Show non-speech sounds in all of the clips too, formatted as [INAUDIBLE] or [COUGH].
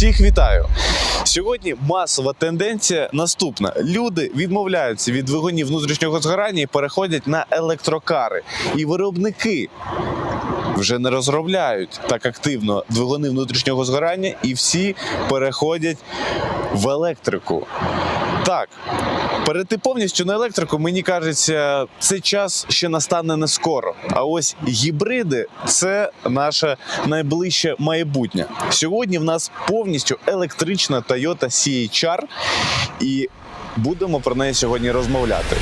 Всіх вітаю! Сьогодні масова тенденція наступна: люди відмовляються від двигунів внутрішнього згорання і переходять на електрокари. І виробники вже не розробляють так активно двигуни внутрішнього згорання, і всі переходять в електрику. Так, перейти повністю на електрику, мені кажеться, цей час ще настане не скоро. А ось гібриди це наше найближче майбутнє. Сьогодні в нас повністю електрична Toyota CHR, і будемо про неї сьогодні розмовляти.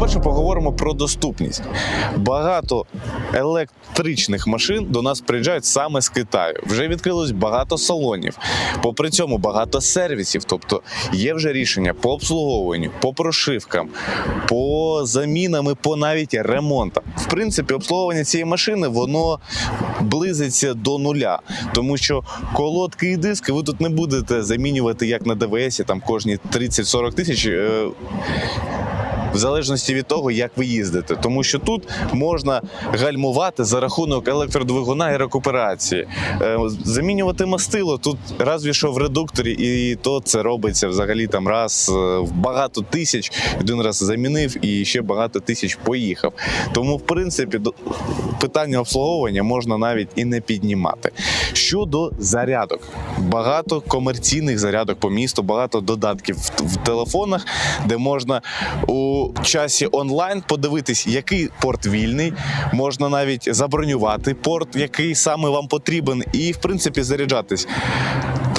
По-перше, поговоримо про доступність. Багато електричних машин до нас приїжджають саме з Китаю. Вже відкрилось багато салонів. Попри цьому багато сервісів. Тобто є вже рішення по обслуговуванню, по прошивкам, по замінам і по навіть ремонтам. В принципі, обслуговування цієї машини воно близиться до нуля, тому що колодки і диски ви тут не будете замінювати як на ДВС, там кожні 30-40 тисяч. В залежності від того, як ви їздите, тому що тут можна гальмувати за рахунок електродвигуна і рекуперації. Е, Замінювати мастило тут разві що в редукторі, і то це робиться взагалі там раз е, в багато тисяч. Один раз замінив і ще багато тисяч поїхав. Тому, в принципі, питання обслуговування можна навіть і не піднімати. Щодо зарядок, багато комерційних зарядок по місту, багато додатків в, телефонах, де можна у часі онлайн подивитись, який порт вільний. Можна навіть забронювати порт, який саме вам потрібен, і в принципі заряджатись.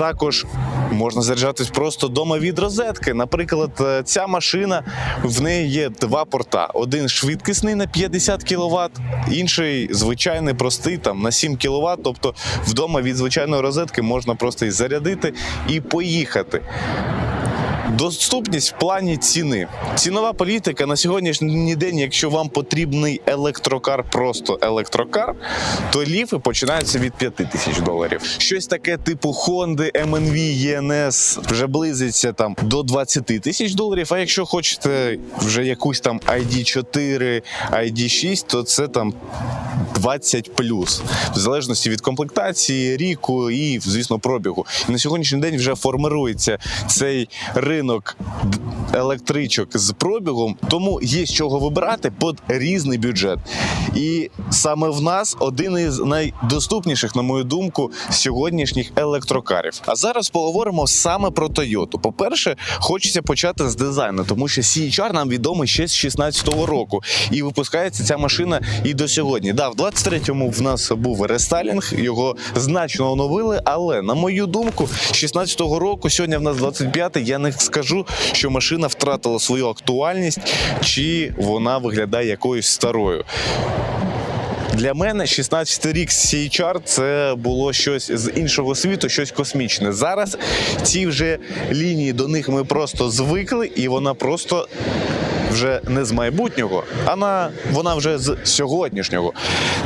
Також можна заряджатись просто вдома від розетки. Наприклад, е, ця машина в неї є два порта: один швидкісний на 50 кВт, інший звичайний простий там на 7 кВт. Тобто вдома від звичайної розетки можна просто і зарядити і поїхати. Доступність в плані ціни. Цінова політика на сьогоднішній день, якщо вам потрібний електрокар, просто електрокар, то ліфи починаються від 5 тисяч доларів. Щось таке типу Honda, MNV, ENS вже близиться там до 20 тисяч доларів. А якщо хочете вже якусь там ID4, ID6, то це там 20 плюс, в залежності від комплектації, ріку і, звісно, пробігу. І на сьогоднішній день вже формирується цей ринок д- електричок з пробігом, тому є з чого вибирати під різний бюджет. І саме в нас один із найдоступніших, на мою думку, сьогоднішніх електрокарів. А зараз поговоримо саме про Toyota. По-перше, хочеться почати з дизайну, тому що CHR нам відомий ще з 16-го року, і випускається ця машина і до сьогодні. Да, в 23-му в нас був рестайлінг, його значно оновили. Але на мою думку, 16-го року, сьогодні в нас 25-й, я не скажу, що машина втратила свою актуальність, чи вона виглядає якоюсь старою. Для мене 16 рік CHR це було щось з іншого світу, щось космічне. Зараз ці вже лінії до них ми просто звикли, і вона просто. Вже не з майбутнього, а на вона вже з сьогоднішнього.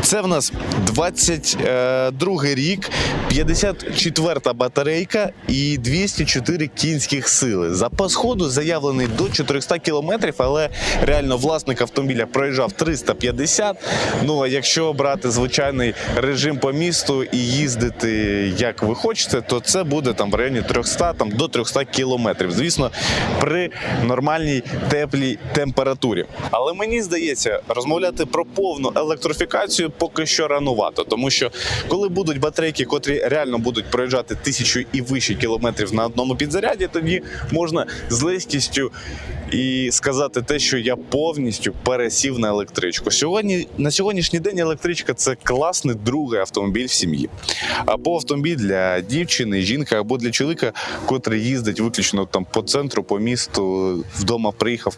Це в нас 22 рік, 54 батарейка і 204 кінських сили. Запас ходу заявлений до 400 кілометрів, але реально власник автомобіля проїжджав 350. Ну а якщо брати звичайний режим по місту і їздити як ви хочете, то це буде там в районі 300 там, до 300 кілометрів. Звісно, при нормальній теплій температурі. Але мені здається, розмовляти про повну електрифікацію поки що ранувато, тому що коли будуть батарейки, котрі реально будуть проїжджати тисячу і вище кілометрів на одному підзаряді, тоді можна з легкістю і сказати те, що я повністю пересів на електричку. Сьогодні на сьогоднішній день електричка це класний другий автомобіль в сім'ї. Або автомобіль для дівчини, жінки, або для чоловіка, котрий їздить виключно там по центру, по місту, вдома приїхав в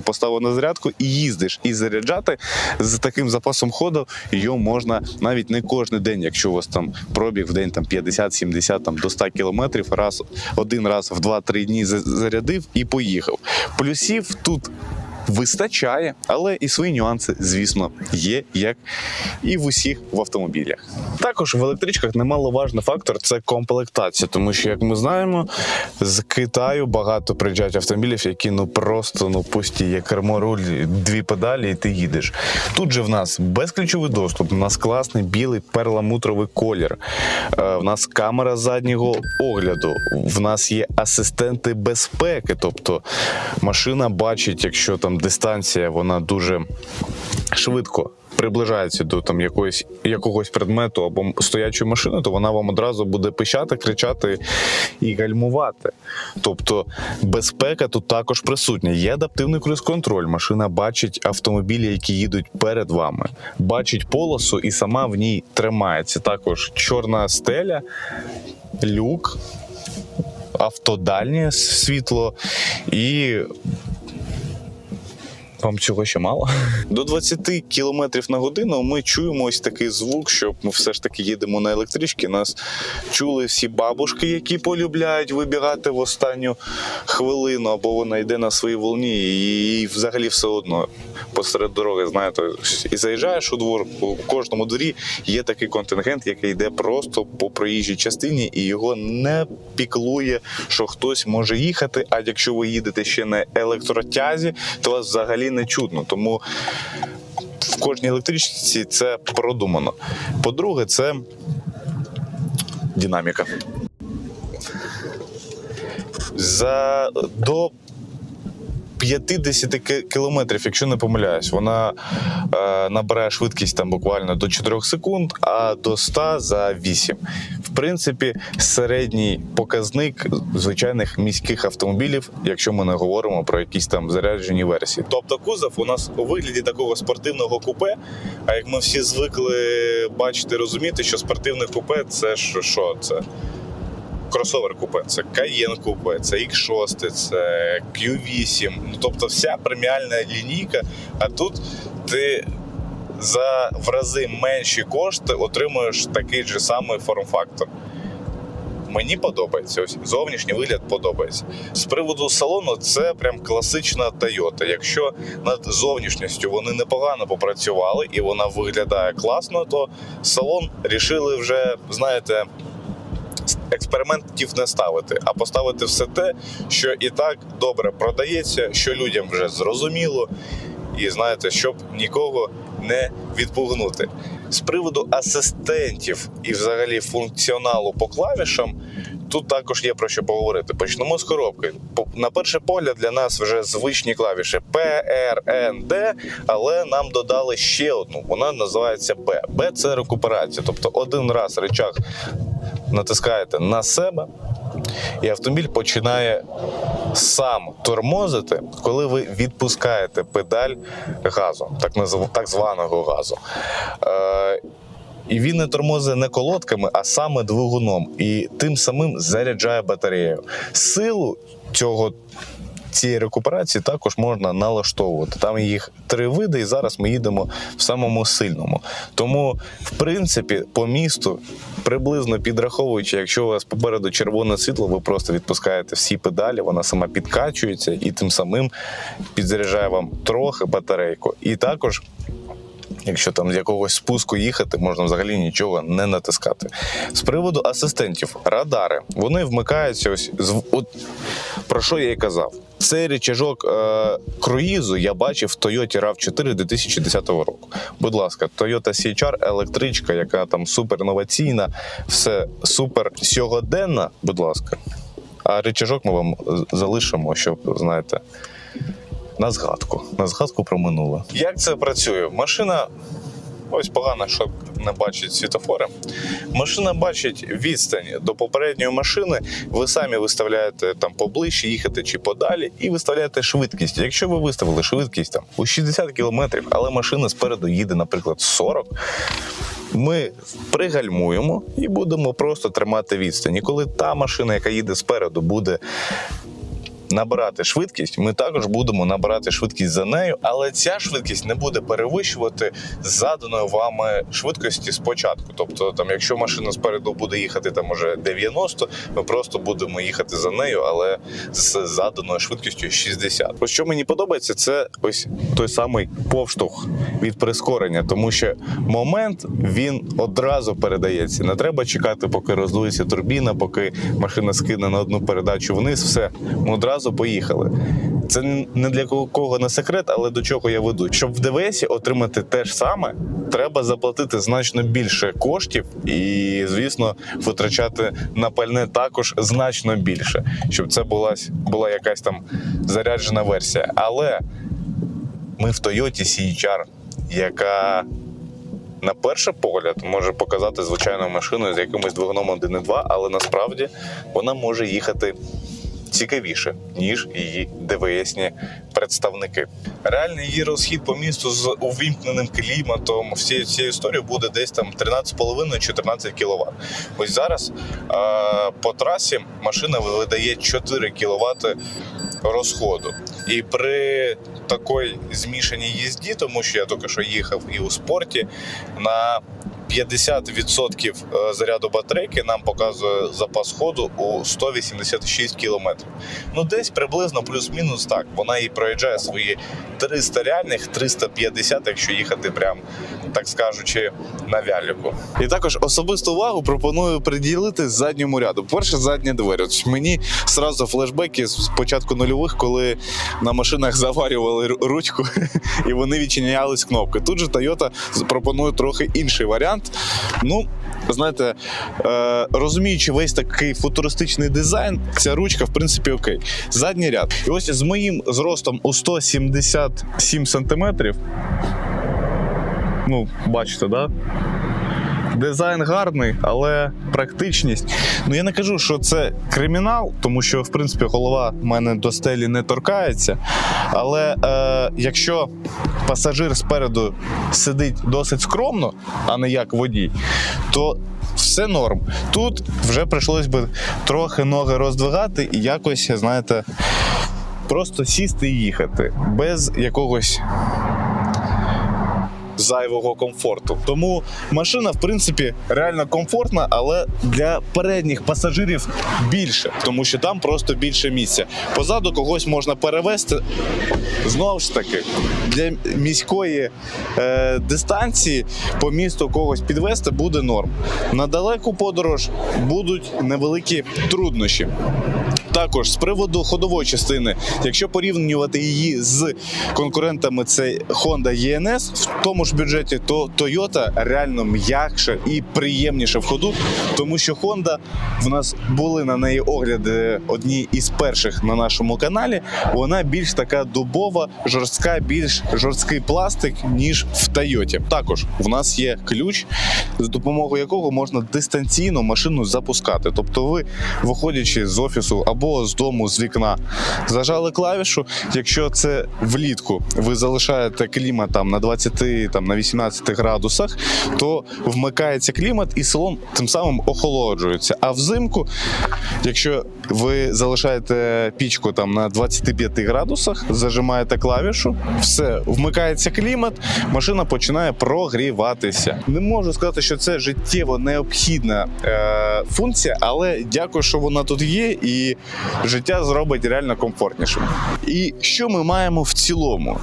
поставив на зарядку і їздиш. І заряджати з таким запасом ходу його можна навіть не кожен день, якщо у вас там пробіг в день там 50-70 там до 100 кілометрів, раз один раз в 2-3 дні зарядив і поїхав. Плюсів тут вистачає, але і свої нюанси, звісно, є, як і в усіх в автомобілях. Також в електричках немаловажний фактор це комплектація, тому що, як ми знаємо, з Китаю багато приїжджають автомобілів, які ну просто ну пусті, є кермо руль, дві педалі, і ти їдеш. Тут же в нас безключовий доступ, в нас класний білий перламутровий колір. Е, В нас камера заднього огляду, в нас є асистенти безпеки, тобто машина бачить, якщо там дистанція, вона дуже швидко. Приближається до там якоїсь якогось предмету або стоячої машини, то вона вам одразу буде пищати, кричати і гальмувати. Тобто безпека тут також присутня. Є адаптивний круїз-контроль. Машина бачить автомобілі, які їдуть перед вами, бачить полосу і сама в ній тримається. Також чорна стеля, люк, автодальнє світло і вам цього ще мало? [LAUGHS] До 20 км на годину ми чуємо ось такий звук, що ми все ж таки їдемо на електричці. Нас чули всі бабушки, які полюбляють вибігати в останню хвилину, або вона йде на своїй волні, і взагалі все одно посеред дороги, знаєте, і заїжджаєш у двор, у кожному дворі є такий контингент, який йде просто по проїжджій частині, і його не піклує, що хтось може їхати. А якщо ви їдете ще на електротязі, то вас взагалі не чутно. Тому в кожній електричці це продумано. По-друге, це динаміка. За до 50 кілометрів, якщо не помиляюсь, вона е, набирає швидкість там буквально до 4 секунд, а до 100 за 8. В принципі, середній показник звичайних міських автомобілів, якщо ми не говоримо про якісь там заряджені версії. Тобто кузов у нас у вигляді такого спортивного купе. А як ми всі звикли бачити, розуміти, що спортивне купе це ж що це? Кросовер купе, це Cayenne купе, це X6, це Q8. Ну тобто вся преміальна лінійка. А тут ти за в рази менші кошти отримуєш такий же самий форм-фактор. Мені подобається, ось зовнішній вигляд подобається. З приводу салону, це прям класична Toyota. Якщо над зовнішністю вони непогано попрацювали і вона виглядає класно, то салон рішили вже, знаєте, експериментів не ставити, а поставити все те, що і так добре продається, що людям вже зрозуміло, і знаєте, щоб нікого не відпугнути. З приводу асистентів і взагалі функціоналу по клавішам. Тут також є про що поговорити. Почнемо з коробки. На перший погляд для нас вже звичні клавіші P, R, N, D, але нам додали ще одну. Вона називається B. B – це рекуперація. Тобто один раз речах натискаєте на себе, і автомобіль починає сам тормозити, коли ви відпускаєте педаль газу, так так званого газу. Е... І він не тормозить не колодками, а саме двигуном, і тим самим заряджає батарею. Силу цього цієї рекуперації також можна налаштовувати. Там їх три види, і зараз ми їдемо в самому сильному. Тому, в принципі, по місту, приблизно підраховуючи, якщо у вас попереду червоне світло, ви просто відпускаєте всі педалі, вона сама підкачується і тим самим підзаряджає вам трохи батарейку. І також. Якщо там з якогось спуску їхати, можна взагалі нічого не натискати. З приводу асистентів, радари вони вмикаються ось з от про що я і казав. Цей речажок е, круїзу я бачив в Toyota RAV4 2010 року. Будь ласка, Toyota CHR електричка, яка там супер інноваційна, все супер сьогоденна. Будь ласка. А речажок ми вам залишимо, щоб знаєте. На згадку, на згадку про минуле. Як це працює? Машина ось погано, що не бачить світофори. Машина бачить відстань до попередньої машини. Ви самі виставляєте там поближче, їхати чи подалі, і виставляєте швидкість. Якщо ви виставили швидкість там у 60 км, але машина спереду їде, наприклад, 40. Ми пригальмуємо і будемо просто тримати відстань. І коли та машина, яка їде спереду, буде набирати швидкість, ми також будемо набирати швидкість за нею, але ця швидкість не буде перевищувати заданої вами швидкості спочатку. Тобто, там, якщо машина спереду буде їхати там уже 90, ми просто будемо їхати за нею, але з заданою швидкістю 60. Ось що мені подобається, це ось той самий повштовх від прискорення, тому що момент він одразу передається. Не треба чекати, поки роздується турбіна, поки машина скине на одну передачу вниз. Все, ми одразу поїхали. Це не для кого не секрет, але до чого я веду. Щоб в ДВС отримати те ж саме, треба заплатити значно більше коштів і, звісно, витрачати на пальне також значно більше, щоб це була, була якась там заряджена версія. Але ми в Toyota CHR, яка на перший погляд може показати звичайну машину з якимось двигуном 1.2, але насправді вона може їхати цікавіше, ніж її ДВСні представники. Реальний її розхід по місту з увімкненим кліматом всією цією історією буде десь там 13,5-14 кВт. Ось зараз е, по трасі машина видає 4 кВт розходу. І при такій змішаній їзді, тому що я тільки що їхав і у спорті, на 50% заряду батарейки нам показує запас ходу у 186 км. Ну, десь приблизно плюс-мінус так. Вона і проїжджає свої 300 реальних, 350, якщо їхати прям, так скажучи, на вяліку. І також особисту увагу пропоную приділити задньому ряду. Перше, задні двері. Мені сразу флешбеки з початку нульових, коли на машинах заварювали ручку [LAUGHS] і вони відчинялись кнопки. Тут же Toyota пропонує трохи інший варіант. Ну, знаєте, е, розуміючи весь такий футуристичний дизайн, ця ручка, в принципі, окей. Задній ряд. І ось з моїм зростом у 177 сантиметрів. Ну, бачите, да? Дизайн гарний, але практичність. Ну я не кажу, що це кримінал, тому що в принципі голова в мене до стелі не торкається. Але е, якщо пасажир спереду сидить досить скромно, а не як водій, то все норм. Тут вже прийшлось би трохи ноги роздвигати і якось, знаєте, просто сісти і їхати без якогось зайвого комфорту. Тому машина, в принципі, реально комфортна, але для передніх пасажирів більше, тому що там просто більше місця. Позаду когось можна перевезти. Знову ж таки, для міської е, дистанції по місту когось підвести буде норм. На далеку подорож будуть невеликі труднощі. Також з приводу ходової частини, якщо порівнювати її з конкурентами, це Honda ENS в тому ж бюджеті, то Toyota реально м'якша і приємніша в ходу, тому що Honda в нас були на неї огляди одні із перших на нашому каналі. Вона більш така дубова, жорстка, більш жорсткий пластик, ніж в Toyota. Також в нас є ключ, з допомогою якого можна дистанційно машину запускати. Тобто, ви, виходячи з офісу або з дому, з вікна, зажали клавішу. Якщо це влітку, ви залишаєте клімат там на 20, там на 18 градусах, то вмикається клімат і салон тим самим охолоджується. А взимку, якщо ви залишаєте пічку там на 25 градусах, зажимаєте клавішу, все, вмикається клімат, машина починає прогріватися. Не можу сказати, що це життєво необхідна е, функція, але дякую, що вона тут є, і життя зробить реально комфортнішим. І що ми маємо в цілому?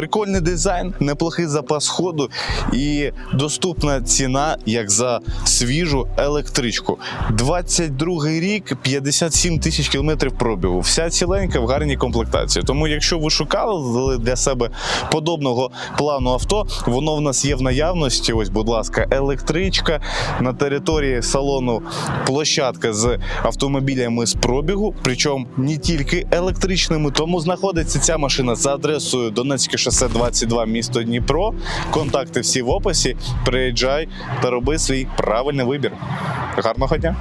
Прикольний дизайн, неплохий запас ходу і доступна ціна як за свіжу електричку. 22 рік, 57 тисяч кілометрів пробігу. Вся ціленька в гарній комплектації. Тому, якщо ви шукали для себе подобного плану авто, воно в нас є в наявності. Ось, будь ласка, електричка на території салону площадка з автомобілями з пробігу, причому не тільки електричними. Тому знаходиться ця машина за адресою Донецьке шосе 22, місто Дніпро. Контакти всі в описі. Приїжджай та роби свій правильний вибір. Гарного дня!